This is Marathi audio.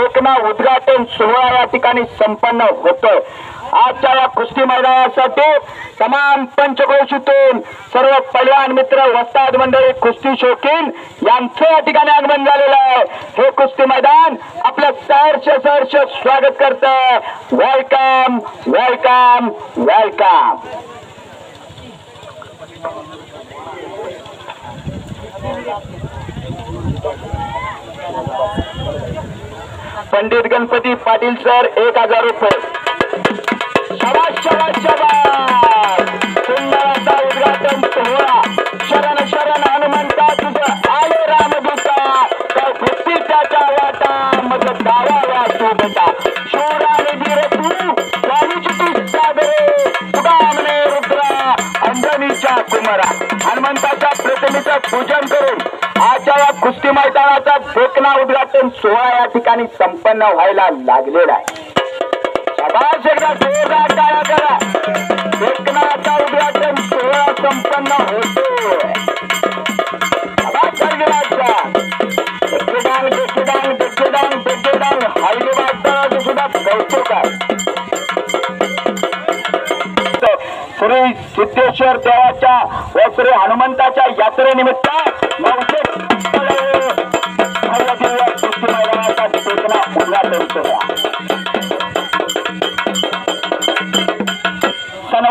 कोकणा उद्घाटन सोहळा या ठिकाणी संपन्न होतोय. आजच्या या कुस्ती मैदानासाठी तमाम पंचक्रोशीतून सर्व पैलवान मित्र वस्ताद मंडळी कुस्ती शौकीन यांचं या ठिकाणी आगमन झालेलं आहे. हे कुस्ती मैदान आपलं सहर्ष सहर्ष स्वागत करत welcome welcome welcome Pandit Ganpati Patil sir एक हजार रुपये. शाबास उद्घाटन सोहळा. शरण शरण हनुमंता तुझं. आले रामदूता तर भक्ती त्याच्या वाटा. मग आणि धीर तू. स्वामीची तू सादरे तुका रुद्रा. अंजनीच्या कुमारा. हनुमंताच्या या कुस्ती मैदानाचा फेकला उद्घाटन सोहळा या ठिकाणी संपन्न व्हायला लागलेला आहे. शाबास एकदा जोरदार करा. उद्घाटन सोहळा संपन्न होतो शाबास सुद्धा कौतुक आहे. श्री सिद्धेश्वर देवाच्या व श्री हनुमंताच्या यात्रेनिमित्त नवशे சேர்க்கலாம் நல்லா தெரிஞ்சுக்கலாம்